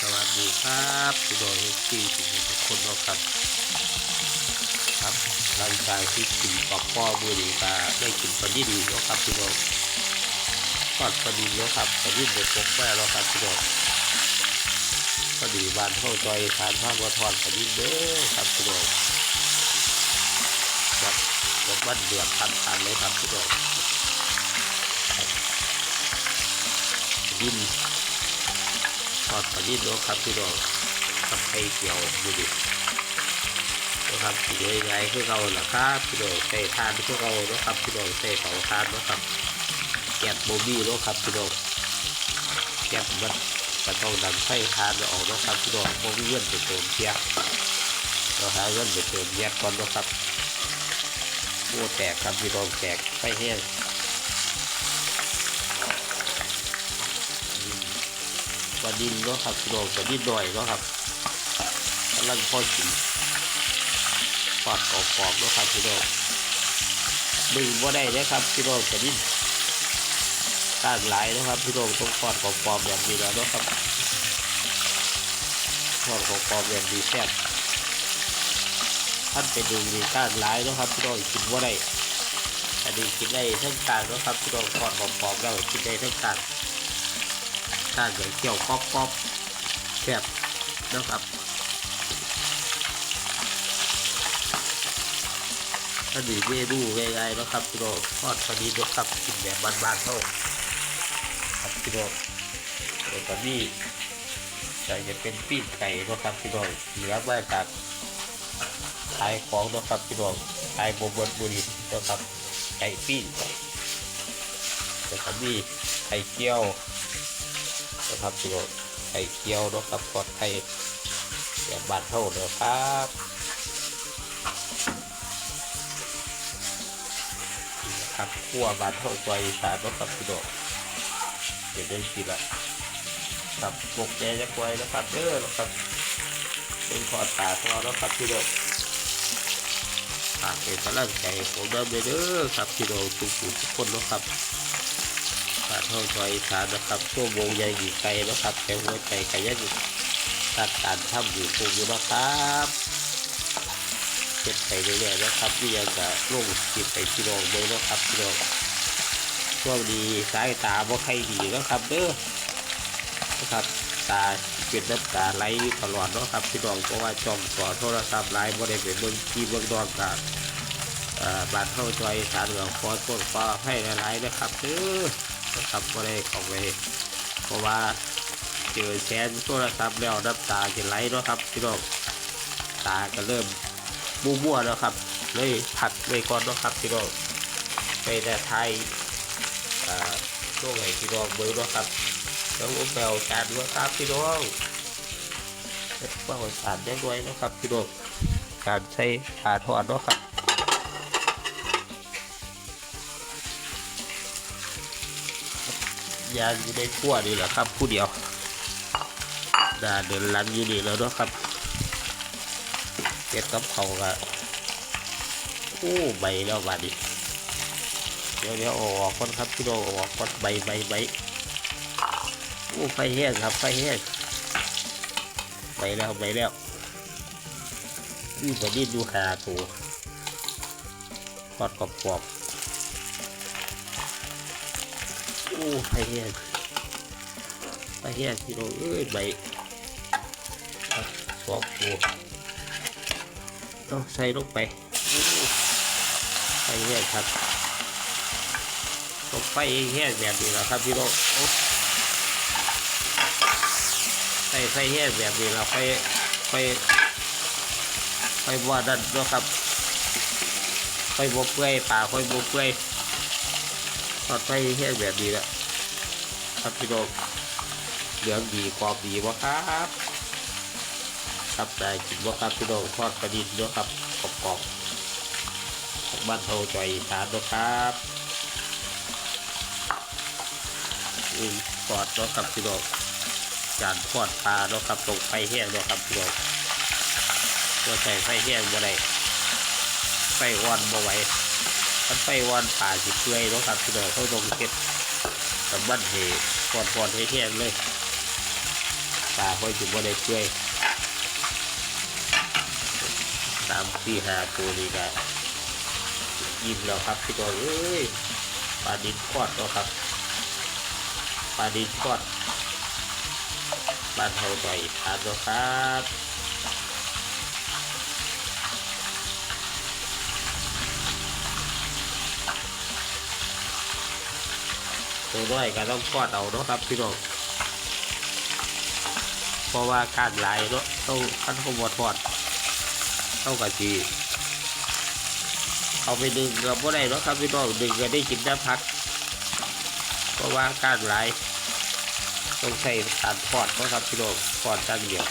สวัสดีครับพี่น้องที่ทุกคนนะครับครับหลังจากที่กินปอกป้อมือดีตาได้กินปลาดินแล้วครับพี่น้องทอดปลาดินแล้วครับปลาดินเด็ดปกแม่แล้วครับพี่น้องพอดีบ้านเข้าจอยทานข้าวมาทอดปลาดินเด้อครับพี่น้องครับรถบ้านเดือดทันทันเลยครับพี่น้องครับปลาดินท อดปลาดิ้นแล้วยครับพี่น้องกับไข่เกี่ยวดูดินะครับสีใหญ่ๆคือเราล่ะครับพี่น้องใส่ทานคือเราเนาะครับพี่น้องใส่เผาทานเนาะครับแกะโบบี้เนาะครับพี่น้องแกะมันก็ต้องดันไส้ทานออกเนาะครับพี่น้องโบบี้เงินไปเติมเทียบเราหาเงินไปเติมแยกก่อนเนาะครับโอ้แตกครับพี่น้องแตกไฟแห้ง ดินเนาะครับพี่น้องปลาดินหน่อยเนาะครับกำลังพอกินปอดกรอบๆเนาะครับพี่น้องดึงว่าได้นะครับพี่น้องปลาดินก้างหลายนะครับพี่น้องต้องทอดกรอบๆแบบนี้แล้วนะครับทอดกรอบๆแบบดีแซ่บท่านไปดึงดีก้างหลายนะครับพี่น้องกินว่าได้อันนี้กินได้ทั้งกลางนะครับพี่น้องทอดกรอบๆแล้วกินได้ทั้งกลาง ถ้าเดี๋ยวเกี่ยวก๊อบก๊อบแซ่บนะครับถ้าดีเมนูง่ายๆนะครับพี่น้องทอดพอดีนะครับกินแบบบ้านๆเท่าครับพี่น้องแล้วก็นี่จะเป็นปิ้งไก่นะครับพี่น้องเหลือไว้จากขายของนะครับพี่น้องขายบวบบุรีนะครับไก่ปิ้งแล้วก็นี่ไข่เจียว นะครับพี่น้องไข่เกี๊ยวนะครับทอดไข่แบบบานเท่าเด้อครับครับขั้วบานเท่าตัวอีสานนะครับพี่น้องเดี๋ยวได้กินละครับปกแกจะไว้นะครับเด้อนะครับเป็นทอดตาทอดนะครับพี่น้องฝากเป็นกำลังใจผมเดิมเลยเด้อครับพี่น้องทุกผู้ทุกคนนะครับ ปาดเข้าซอยสานนะครับชั่วโมงใหญ่อยู่ไกลนะครับแต่หัวใจขยันตัดการทำอยู่ปลูกอยู่นะครับเก็บไปเรื่อยๆนะครับที่ยังจะลงจิตไปพี่น้องเลยนะครับพี่น้องช่วงนี้สายตาบ่ใครดีนะครับเด้อนะครับตาเป็นน้ำตาไหลตลอดนะครับพี่น้องเพราะว่าจอมต่อโทรศัพท์ไลน์บ่ได้ไปเบิ่งที่เบิ่งดอนกันบานเข้าจอยสานเหลืองฟอสโคตรฟ้าให้หลายๆนะครับเด้อ นะครับก็ได้เข้าไปเพราะว่าเจอแชนโทรศัพท์แล้วน้ำตาจะไหลเนาะครับพี่น้องตาก็เริ่มมั่วแล้วครับเลยผัดเลยก่อนเนาะครับพี่น้องไปแต่ไทยช่วงไหนพี่น้องเบอร์เนาะครับแล้วอุ้มแมวจานด้วยครับพี่น้องเบาสารได้ด้วยนะครับพี่น้องการใช้ขาทอดเนาะครับ ยางอยู่ในขั้วนี่แหละครับ ผู้เดียวด่าเดินลันอยู่นี่แล้วนะครับเก็บกับเขาก็โอ้ใบแล้วบาดนี้เดี๋ยวเดี๋ยวออกก่อนครับพี่น้องออกก่อนใบใบใบโอ้ไฟแห้งครับไฟแห้งใบแล้วใบแล้วนี่ตัวนี้ดูหาตัวทอดกรอบๆ โอ้ไฟแห้งไฟแห้งพี่น้องเอ้ยใบสองตัวต้องใส่ลงไปไฟแห้งครับต้องไฟแห้งแบบนี้แหละครับพี่น้องโอ้ใส่ไฟแห้งแบบนี้เราไฟไฟไฟบัวดันเนาะครับไฟบัวเปื่อยป่าไฟบัวเปื่อย ทอดไฟแห้งแบบนี้แหละครับพี่น้องเหลืองดีกรอบดีวะครับครับได้กินวะครับพี่น้องทอดกระดิ่งด้วยครับกรอบๆบ้านเฮาจอยสานด้วยครับอืมทอดเนาะครับพี่น้องจานทอดปลาเนาะครับตรงไฟแห้งเนาะครับพี่น้องตัวใส่ไฟแห้งบ่ได้ไฟอ่อนบ่ไหว มันไปวันผ่าสิเปื่อยแล้วครับพี่น้องเขาลงเก็บกับบ้านเหก่อนก่อนให้แห้งเลยปลาค่อยจุบ่ได้เปื่อยสามสี่ห้าตัวนี้ก็อิ่มแล้วครับพี่น้องเอ้ยปลาดินทอดเนาะครับปลาดินทอดบ้านเฮาหน่อยทานเนาะครับ ตัวน้อยก็ต้องทอดเอาเนาะครับพี่น้องเพราะว่าการไหลเนาะต้องขั้นขบวทอดเท่ากับทีเอาไปดึงกับว่ได้เนาะครับพี่น้องดึงก็ได้กินน้ำพัก เพราะว่าการไหลต้องใช้การทอดเนาะครับพี่น้องทอดจังเดียว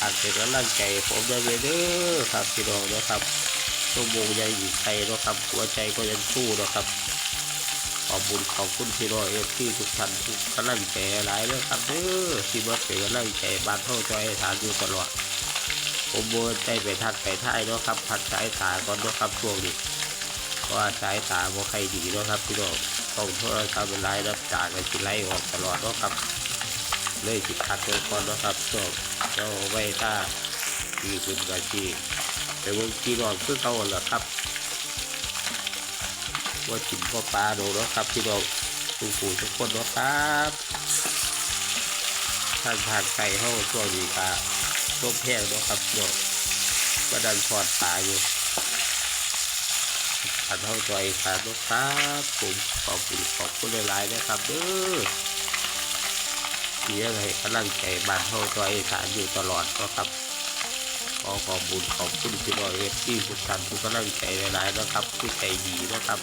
อาจเป็นกำลังใจผมได้เลยเด้อครับพี่น้องเนาะครับตัวโมงยังอยู่ไทยเนาะครับหัวใจก็ยังสู้เนาะครับ ขอบคุณขอบคุณพี่น้องเอฟที่ทุกท่านทุกกำลังใจหลายเลยครับเด้อที่มาเป็นกำลังใจบานเท่าจอยทานอยู่ตลอด ผมโบใจไปทักไปท้ายเนาะครับพักสายตาก่อนเนาะครับช่วงนี้เพราะว่าสายตาบ่ใครดีเนาะครับพี่น้องต้องโทรศัพท์เป็นไรรับจากกันสิไล่ออกตลอดเนาะครับ เลยสิตพักเงินก่อนเนาะครับช่วงเจ้าไว้ตาดีขึ้นกันที่ไปเบิ่งพี่น้องคือเขาเหรอครับ ว่ากินพ่อปลาโดเนาะครับพี่น้องทุกผู้ทุกคนเนาะครับท่านผ่านไก่เข้าช่วงนี้ครับต้มแห้งเนาะครับพี่น้องก็ดันทอดปลาอยู่ผ่านเข้าจอยขาดนะครับผมขอบคุณขอบคุณหลายๆนะครับเด้อที่ยังให้กำลังใจบ้านเข้าจอยสารอยู่ตลอดเนาะครับ ขอขอบคุณขอบคุณพี่น้องเอฟที่ทุกท่านทุกกำลังใจหลายๆนะครับที่ใจดีนะครับ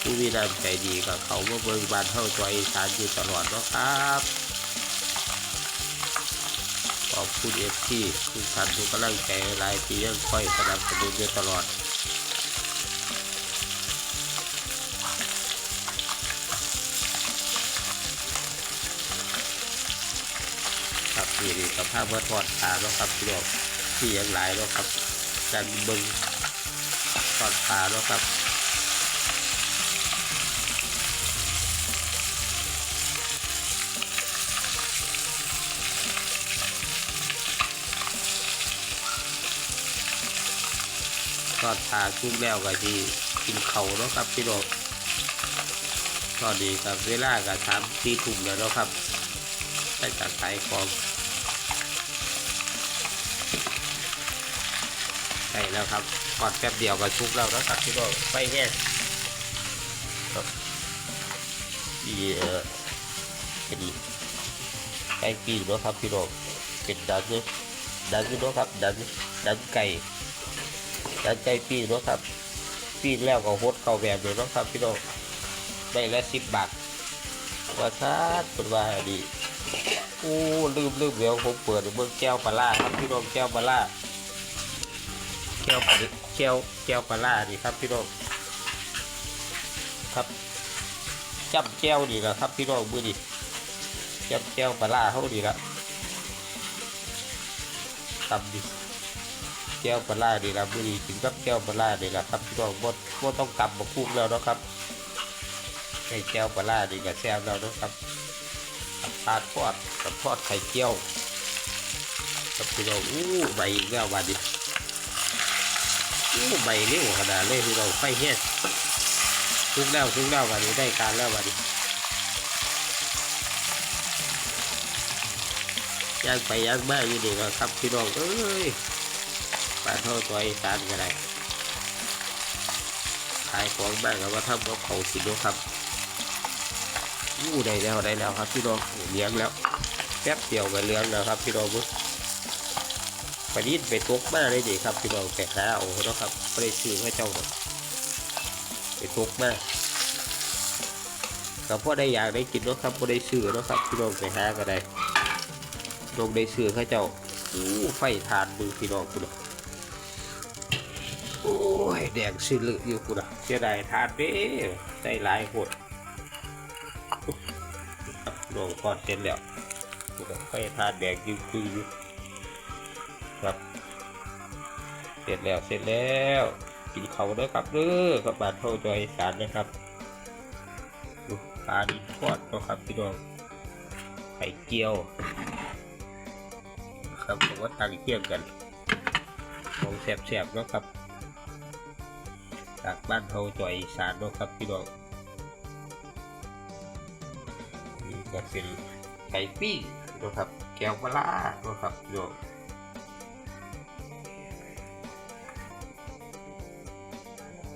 ผู้มีน้ำใจดีกับเขามาเบิ่งบานเท่าจอยสานอยู่ตลอดนะครับขอบคุณเอฟที่ทุกท่านทุกกำลังใจหลายที่ยังคอยสนับสนุนอยู่ตลอดครับนี่นี่สภาพว่าทอดปลาเนาะครับพี่น้อง ที่ยังหลายเนาะครับจันเบิ่งทอดปลาเนาะครับทอดปลาชุกแล้วก็ดีกินเขาวเนาะครับพี่น้องตอนนี้กับเวลากับสามสี่ทุ่มแล้วครับได้จากขายของ ใช่แล้วครับทอดแป๊บเดียวก็ชุกแล้วนะครับพี่น้องไฟแห้งครับดีเออเป็นไก่ปีกเนาะครับพี่น้องเป็นดันเนาะดันอยู่เนาะครับดันดันไก่จานใจปีเนาะครับปีแล้วก็โฮดเข้าแบบเลยเนาะครับพี่น้องได้ละสิบบาทว่าซาดเป็นว่าดีโอ้ลืมลืมเดี๋ยวผมเปิดเบิ่งแก้วปลาครับพี่น้องแก้วปลา ก้วปลาแก้วแก้วปลาร้านี่ครับพี่น้องครับจับแก้วนี่แหละครับพี่น้องมือนี่จับแก้วปลาร้าเขาดีละตำดิแก้วปลาร้าดีละบุรีกินกับแก้วปลาร้าดีละครับพี่น้องบ่บ่ต้องกลับมาคุกแล้วนะครับให้แก้วปลาร้าดีกับแซ่บแล้วนะครับกับปลาทอดกับทอดไข่เจียวครับพี่น้องอู้ใบอีกแล้ววันนี้ อู้ใบเร็วขนาดเลยพี่น้องไฟแห้งทุกแล้วทุกแล้ววันนี้ได้การแล้ววันนี้ย่างไปย่างมาอยู่ดีก็ครับพี่น้องเอ้ยปลาเท่าตัวอีสานก็ได้ขายของบ้างก็ว่าทำกับเขาสิเนครับอู้ได้แล้วได้แล้วครับพี่น้องเลี้ยงแล้วแป๊บเดียวก็เลี้ยงแล้วครับพี่น้องบุ๊ ปนิดไปตกมาเลยดีครับพี่น้องแต่หาเอาเนาะครับไม่ได้ซื้อให้เจ้าหรอกไปตกมาก็พอได้อยากได้กินเนาะครับไม่ได้ซื้อเนาะครับพี่น้องไปหาก็ได้ลงได้ซื้อให้เจ้าอู้ไฟทานมือพี่น้องกูนะโอ้ยแดงสิลึอยู่กูนะเสียดายทานเด้ใจหลายครับน้องทอดเสร็จแล้วไฟทานแดงยิ่งคืออยู่ ครับ เสร็จแล้วเสร็จแล้วกินเขาเด้อครับเด้อกับบานเท่าจอยสารนะครับดูปลาดิทอดนะครับพี่น้องไข่เจียว ครับผมว่าตังเทียงกันของแสบๆเนะครับจากบ้านเฮาจ่อยสานเนะครับพี่น้องนี่ก็เป็นไก่ปิ้งนะครับ แก้วปลานะครับพี่น้อง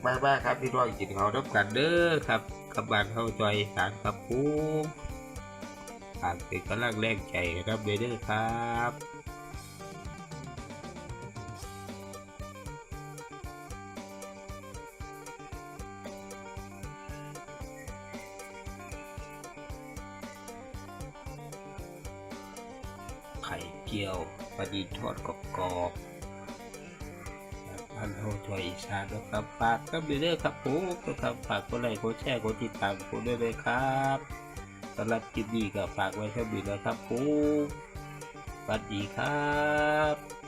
มาบ้าครับพี่น้องกินเขาวน้ำกันเด้อครับกับบ้านเฮาจอยสานครับผมฝากเป็นกำลังแรงใจครับเด้อครับไข่เจียวปลาดีทอดกรอบๆ พันโฮช่วยอีสานนะครับฝากก็มีเด้อครับผมนะครับฝากกดไลค์กดแชร์กดติดตามผมด้วยเลยครับสำหรับคลิปนี้ก็ฝากไว้เท่านี้นะครับผมสวัสดีครับ